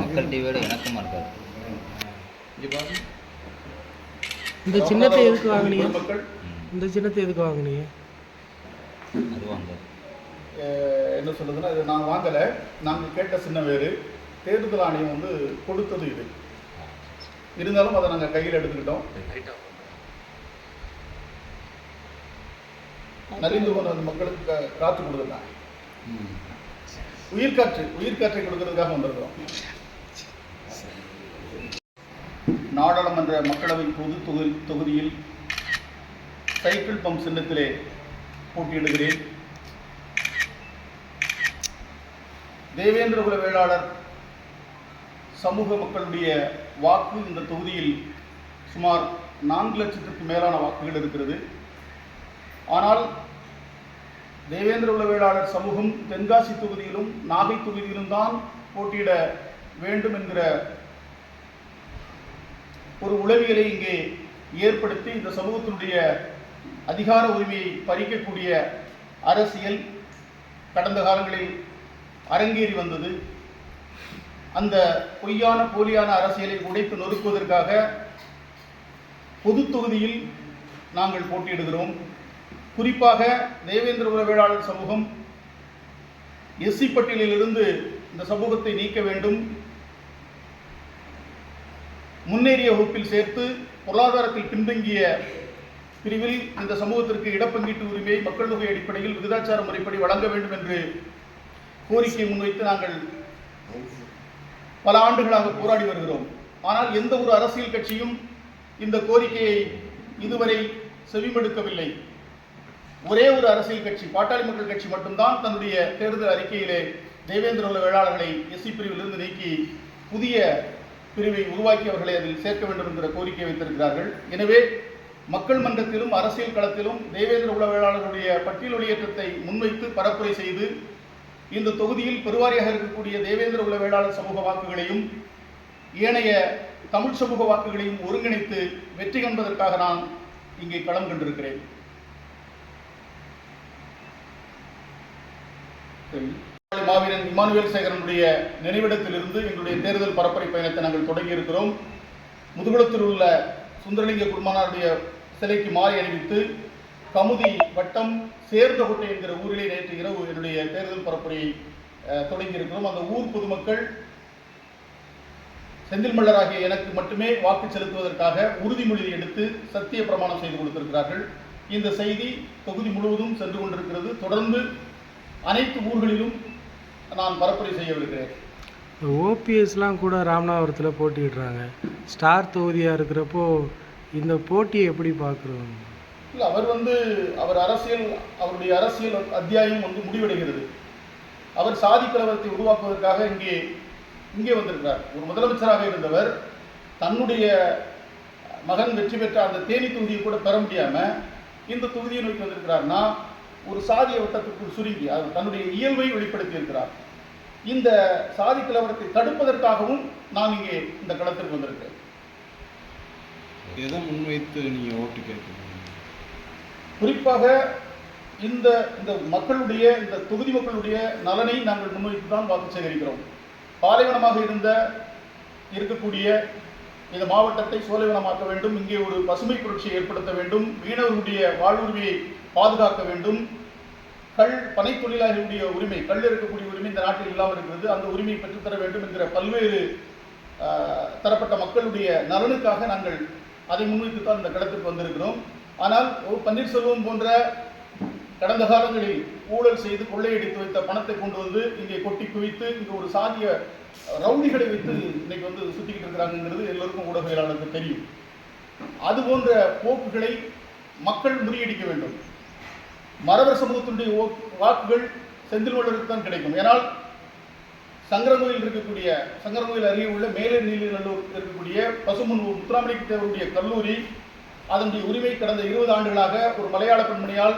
மக்கள் டிவியோட இணக்கமாக இருக்காது இந்த சின்னத்தை எதுக்கு வாங்கினீங்க? மக்கள் இந்த சின்னத்தை எதுக்கு வாங்கினீங்க? அது என்ன சொல்லுதுன்னா இது நான் வாங்கலை. நாங்கள் கேட்ட சின்ன வேறு. தேர்தல் ஆணையம் வந்து கொடுத்தது இது. இருந்தாலும் அதை நாங்கள் கையில் எடுத்துக்கிட்டோம். நலிந்து போன அந்த மக்களுக்கு காத்து கொடுத்துருந்தாங்க உயிர்காற்று உயிர்காற்றை கொடுக்கறதுக்காக வந்திருக்கிறோம். நாடாளுமன்ற மக்களவை பொது தொகுதி தொகுதியில் சைக்கிள் பம்ப் சின்னத்திலே போட்டியிடுகிறேன். தேவேந்திரகுல வேளாளர் சமூக மக்களுடைய வாக்கு இந்த தொகுதியில் சுமார் நான்கு லட்சத்திற்கு மேலான வாக்குகள் இருக்கிறது. ஆனால் தேவேந்திர உளவியலாளர் வேளாளர் சமூகம் தென்காசி தொகுதியிலும் நாகை தொகுதியிலும் தான் போட்டியிட வேண்டும் என்கிற ஒரு உளவியலை இங்கே ஏற்படுத்தி இந்த சமூகத்தினுடைய அதிகார உரிமையை பறிக்கக்கூடிய அரசியல் கடந்த காலங்களில் அரங்கேறி வந்தது. அந்த பொய்யான போலியான அரசியலை உடைத்து நொறுக்குவதற்காக பொது தொகுதியில் நாங்கள் போட்டியிடுகிறோம். குறிப்பாக தேவேந்திர குல வேளாளர் சமூகம் எஸ்சி பட்டியலிலிருந்து இந்த சமூகத்தை நீக்க வேண்டும். முன்னேறிய வகுப்பில் சேர்த்து பொருளாதாரத்தில் பின்தங்கிய பிரிவில் இந்த சமூகத்திற்கு இடப்பங்கீட்டு உரிமையை மக்கள் தொகை அடிப்படையில் விகிதாச்சார முறைப்படி வழங்க வேண்டும் என்று கோரிக்கை முன்வைத்து நாங்கள் பல ஆண்டுகளாக போராடி வருகிறோம். ஆனால் எந்த ஒரு அரசியல் கட்சியும் இந்த கோரிக்கையை இதுவரை செவிமடுக்கவில்லை. ஒரே ஒரு அரசியல் கட்சி பாட்டாளி மக்கள் கட்சி மட்டும்தான் தன்னுடைய தேர்தல் அறிக்கையிலே தேவேந்திர உள்ள வேளாளர்களை எஸ்சி பிரிவிலிருந்து நீக்கி புதிய பிரிவை உருவாக்கி அவர்களை அதில் சேர்க்க வேண்டும் என்கிற கோரிக்கை வைத்திருக்கிறார்கள். எனவே மக்கள் மன்றத்திலும் அரசியல் களத்திலும் தேவேந்திர உள்ள வேளாளர்களுடைய பட்டியல் வெளியேற்றத்தை முன்வைத்து பரப்புரை செய்து இந்த தொகுதியில் பெருவாரியாக இருக்கக்கூடிய தேவேந்திர உள்ள வேளாளர் சமூக வாக்குகளையும் ஏனைய தமிழ் சமூக வாக்குகளையும் ஒருங்கிணைத்து வெற்றி காண்பதற்காக நான் இங்கே களம் கண்டிருக்கிறேன். மாவீரன் இமானுவேல் சேகரனுடைய நினைவிடத்திலிருந்து எங்களுடைய தேர்தல் பரப்புரை பயணத்தை நாங்கள் தொடங்கி இருக்கிறோம் முதுகுளத்தில் உள்ள சுந்தரலிங்க குருமானாருடைய சிலைக்கு மாலை அணிவித்து கமுதி வட்டம் சேர்ந்தகோட்டை என்கிற ஊரிலே நேற்று இரவு என்னுடைய தேர்தல் பரப்புரையை தொடங்கி இருக்கிறோம் அந்த ஊர் பொதுமக்கள் செந்தில் மல்லராகிய எனக்கு மட்டுமே வாக்கு செலுத்துவதற்காக உறுதிமொழி எடுத்து சத்திய பிரமாணம் செய்து கொடுத்திருக்கிறார்கள். இந்த செய்தி தொகுதி முழுவதும் சென்று கொண்டிருக்கிறது. தொடர்ந்து அனைத்து ஊர்களிலும் நான் பரப்புரை செய்யவிருக்கிறேன் ஓபிஎஸ்லாம் கூட ராமநாதபுரத்தில் போட்டியிடுறாங்க. ஸ்டார் தொகுதியாக இருக்கிறப்போ இந்த போட்டியை எப்படி பார்க்குறோம்? இல்லை அவர் வந்து அவர் அரசியல் அவருடைய அரசியல் அத்தியாயம் வந்து முடிவடைகிறது. அவர் சாதி கலவரத்தை உருவாக்குவதற்காக இங்கே இங்கே வந்திருக்கிறார். ஒரு முதலமைச்சராக இருந்தவர் தன்னுடைய மகன் வெற்றி பெற்ற அந்த தேனி தொகுதியை கூட பெற முடியாம இந்த தொகுதியை நோக்கி வந்திருக்கிறார்னா ஒரு சாதிய வட்டத்துக்குள் சுருங்கி அவர் தன்னுடைய இயல்பை வெளிப்படுத்தி இருக்கிறார் இந்த சாதி கலவரத்தை தடுப்பதற்காகவும் நான் இங்கே இந்த களத்திற்கு வந்திருக்கிறேன். எதை முன்வைத்து நீங்கள் ஓட்டு கேட்குறீங்க? குறிப்பாக இந்த இந்த மக்களுடைய இந்த தொகுதி மக்களுடைய நலனை நாங்கள் முன்வைத்து தான் வாக்கு சேகரிக்கிறோம். பாலைவனமாக இருந்த இருக்கக்கூடிய இந்த மாவட்டத்தை சோலைவனமாக்க வேண்டும் இங்கே ஒரு பசுமை புரட்சியை ஏற்படுத்த வேண்டும் மீனவர்களுடைய வாழ்வுரிமையை பாதுகாக்க வேண்டும். கல் பனை தொழிலாளர்களுடைய உரிமை கல் இருக்கக்கூடிய உரிமை இந்த நாட்டில் இல்லாமல் இருக்கிறது. அந்த உரிமையை பெற்றுத்தர வேண்டும் என்கிற பல்வேறு தரப்பட்ட மக்களுடைய நலனுக்காக நாங்கள் அதை முன்வைத்து தான் இந்த கடத்துக்கு வந்திருக்கிறோம். ஆனால் ஓ பன்னீர்செல்வம் போன்ற கடந்த காலங்களில் ஊழல் செய்து கொள்ளையடித்து வைத்த பணத்தை கொண்டு வந்து இங்கே கொட்டி குவித்து இங்கே ஒரு சாதிய ரவுடிகளை வைத்து இன்னைக்கு வந்து சுத்திக்கிட்டு இருக்கிறாங்கிறது எல்லோருக்கும் ஊடகவியலாளருக்கு தெரியும். அது போன்ற போக்குகளை மக்கள் முறியடிக்க வேண்டும். மறவர் சமூகத்தினுடைய வாக்குகள் செந்தில்வள்ளருக்கு தான் கிடைக்கும். ஏனால் சங்கரங்கோயில் இருக்கக்கூடிய சங்கரங்கோயில் அருகே உள்ள மேலே நீலநல்லூர் இருக்கக்கூடிய பசுமன் முத்துராமலிங்க தேவருடைய கல்லூரி அதனுடைய உரிமை கடந்த இருபது ஆண்டுகளாக ஒரு மலையாள பெண்மணியால்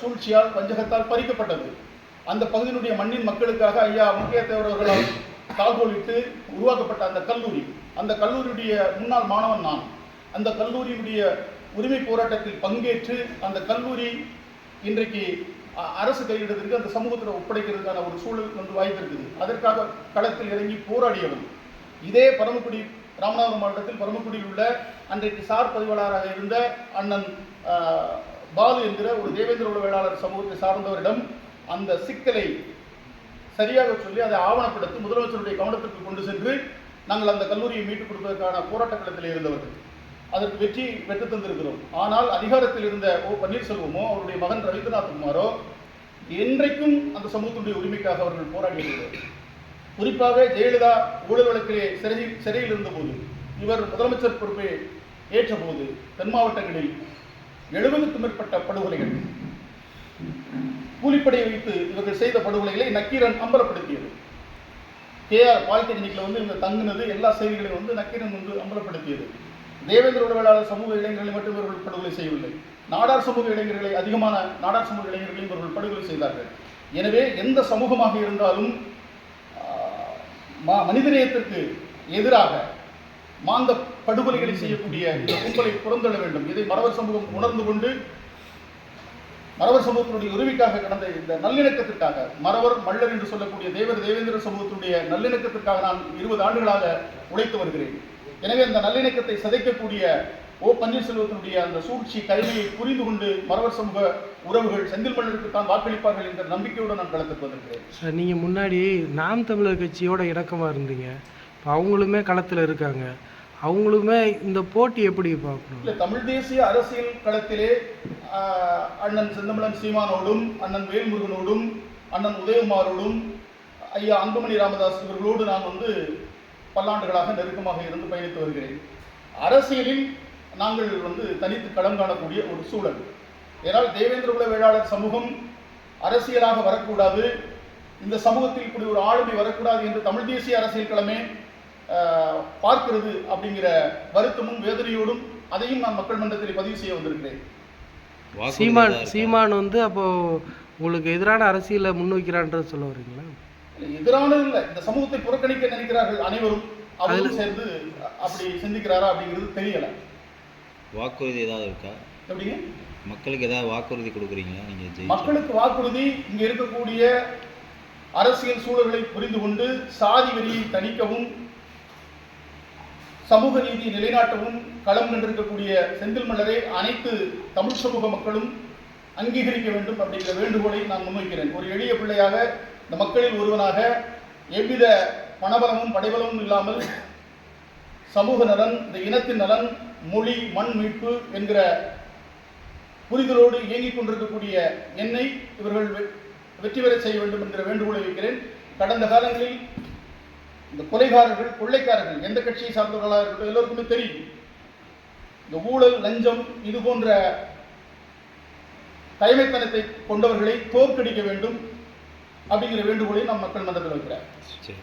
சூழ்ச்சியால் வஞ்சகத்தால் பறிக்கப்பட்டது. அந்த பகுதியினுடைய மண்ணின் மக்களுக்காக ஐயா முக்கிய தேவரவர்களால் கால்கோலிட்டு உருவாக்கப்பட்ட அந்த கல்லூரி. அந்த கல்லூரியுடைய முன்னாள் மாணவன் நான். அந்த கல்லூரியுடைய உரிமை போராட்டத்தில் பங்கேற்று அந்த கல்லூரி இன்றைக்கு அ- அரசு கையிடத்திற்கு அந்த சமூகத்தில் ஒப்படைக்கிறதுக்கான ஒரு சூழல் வந்து வாய்ப்பிருக்குது அதற்காக களத்தில் இறங்கி போராடியவர் இதே பரமக்குடி ராமநாதபுரம் மாவட்டத்தில் பரமக்குடியில் உள்ள அன்றைக்கு சார் பதிவாளராக இருந்த அண்ணன் பாலு என்கிற ஒரு தேவேந்திர உளவியலாளர் சமூகத்தை சார்ந்தவரிடம் அந்த சிக்கலை சரியாக சொல்லி அதை ஆவணப்படுத்தி முதலமைச்சருடைய கவனத்திற்கு கொண்டு சென்று நாங்கள் அந்த கல்லூரியை மீட்டுக் கொடுப்பதற்கான போராட்ட களத்தில் இருந்தவர்கள். அதற்கு வெற்றி பெற்று தந்திருக்கிறோம். ஆனால் அதிகாரத்தில் இருந்த ஓ பன்னீர்செல்வமோ அவருடைய மகன் ரவீந்திரநாத் குமாரோ என்றைக்கும் அந்த சமூகத்தினுடைய உரிமைக்காக அவர்கள் போராடியிருக்கிறார் குறிப்பாக ஜெயலலிதா ஊழல் வழக்கிலே சிறையில் சிறையில் இருந்தபோது இவர் முதலமைச்சர் பொறுப்பை ஏற்றபோது தென் மாவட்டங்களில் எழுபதுக்கும் மேற்பட்ட படுகொலைகள் கூலிப்படையை வைத்து இவர்கள் செய்த படுகொலைகளை நக்கீரன் அம்பலப்படுத்தியது. கேஆர் பாலிடெக்னிக்ல வந்து இவங்க தங்குனது எல்லா செய்திகளையும் வந்து நக்கீரன் வந்து அம்பலப்படுத்தியது. தேவேந்திர உடவாளர் சமூக இளைஞர்களை மட்டும் இவர்கள் படுகொலை செய்யவில்லை. நாடார் சமூக இளைஞர்களை அதிகமான நாடார் சமூக இளைஞர்களையும் இவர்கள் படுகொலை செய்தார்கள். எனவே எந்த சமூகமாக இருந்தாலும் மனிதநேயத்திற்கு எதிராக மாந்த படுகொலைகளை செய்யக்கூடிய இந்த கும்பலை புறந்தள்ள வேண்டும். இதை மறவர் சமூகம் உணர்ந்து கொண்டு மறவர் சமூகத்தினுடைய உரிமைக்காக கடந்த இந்த நல்லிணக்கத்திற்காக மறவர் மல்லர் என்று சொல்லக்கூடிய தேவர் தேவேந்திர சமூகத்தினுடைய நல்லிணக்கத்திற்காக நான் இருபது ஆண்டுகளாக உழைத்து வருகிறேன். எனவே அந்த நல்லிணக்கத்தை சிதைக்கக்கூடிய ஓ பன்னீர்செல்வத்தினுடைய அந்த சூழ்ச்சி கைமையை புரிந்து கொண்டு மறவர் சமூக உறவுகள் செந்தில் மன்னருக்கு தான் வாக்களிப்பார்கள் என்ற நம்பிக்கையோடு நான் களத்துக்கு வந்திருக்கிறேன் சார் நீங்கள் முன்னாடி நாம் தமிழர் கட்சியோட இணக்கமாக இருந்தீங்க. இப்போ அவங்களுமே களத்தில் இருக்காங்க. அவங்களுமே இந்த போட்டி எப்படி பார்க்கணும்? இல்லை தமிழ் தேசிய அரசியல் களத்திலே அண்ணன் செந்தமிழன் சீமானோடும் அண்ணன் வேல்முருகனோடும் அண்ணன் உதயகுமாரோடும் ஐயா அன்புமணி ராமதாஸ் இவர்களோடு நான் வந்து பல்லாண்டுகளாக நெருக்கமாக இருந்து பயணித்து வருகிறேன். அரசியலில் நாங்கள் வந்து தனித்து களம் காணக்கூடிய ஒரு சூழல். ஏனால் தேவேந்திர குல வேளாளர் சமூகம் அரசியலாக வரக்கூடாது. இந்த சமூகத்தில் இப்படி ஒரு ஆளுமை வரக்கூடாது என்று தமிழ் தேசிய அரசியல் களமே ஆஹ், பார்க்கிறது அப்படிங்கிற வருத்தமும் வேதனையோடும் அதையும் நான் மக்கள் மன்றத்தில் பதிவு செய்ய வந்திருக்கிறேன். சீமான் சீமான் வந்து அப்போ உங்களுக்கு எதிரான அரசியலை முன்வைக்கிறான்றது சொல்ல வரீங்களா? எதிரானது இல்லை. இந்த சமூகத்தை புறக்கணிக்க நினைக்கிறார்கள் அனைவரும். அவரும் சேர்ந்து அப்படி சிந்திக்கிறாரா அப்படிங்கிறது தெரியல. வாக்குறுதி ஏதாவது இருக்கா? எப்படிங்க? மக்களுக்கு ஏதாவது வாக்குறுதி கொடுக்குறீங்களா? நீங்கள் மக்களுக்கு வாக்குறுதி இங்க இருக்கக்கூடிய அரசியல் சூழல்களை புரிந்து கொண்டு சாதி வெறியை தணிக்கவும் சமூக நீதியை நிலைநாட்டவும் களம் கண்டிருக்கக்கூடிய செந்தில் மலரை அனைத்து தமிழ் சமூக மக்களும் அங்கீகரிக்க வேண்டும் அப்படிங்கிற வேண்டுகோளை நான் முன்வைக்கிறேன். ஒரு எளிய பிள்ளையாக இந்த மக்களில் ஒருவனாக எவ்வித பணபலமும் படைபலமும் இல்லாமல் சமூக நலன் இந்த இனத்தின் நலன் மொழி மண் மீட்பு என்கிற புரிதலோடு இயங்கிக் கொண்டிருக்கக்கூடிய என்னை இவர்கள் வெற்றி பெற செய்ய வேண்டும் என்கிற வேண்டுகோளை வைக்கிறேன். கடந்த காலங்களில் இந்த கொலைகாரர்கள் கொள்ளைக்காரர்கள் எந்த கட்சியை சார்ந்தவர்களாக இருக்கட்டும் எல்லோருக்குமே தெரியும். இந்த ஊழல் லஞ்சம் இது போன்ற தலைமைத்தனத்தை கொண்டவர்களை தோற்கடிக்க வேண்டும். அப்படிங்கிற வேண்டுகோளையும் நம் மக்கள் மன்றத்தில் வைக்கிறார். சரி.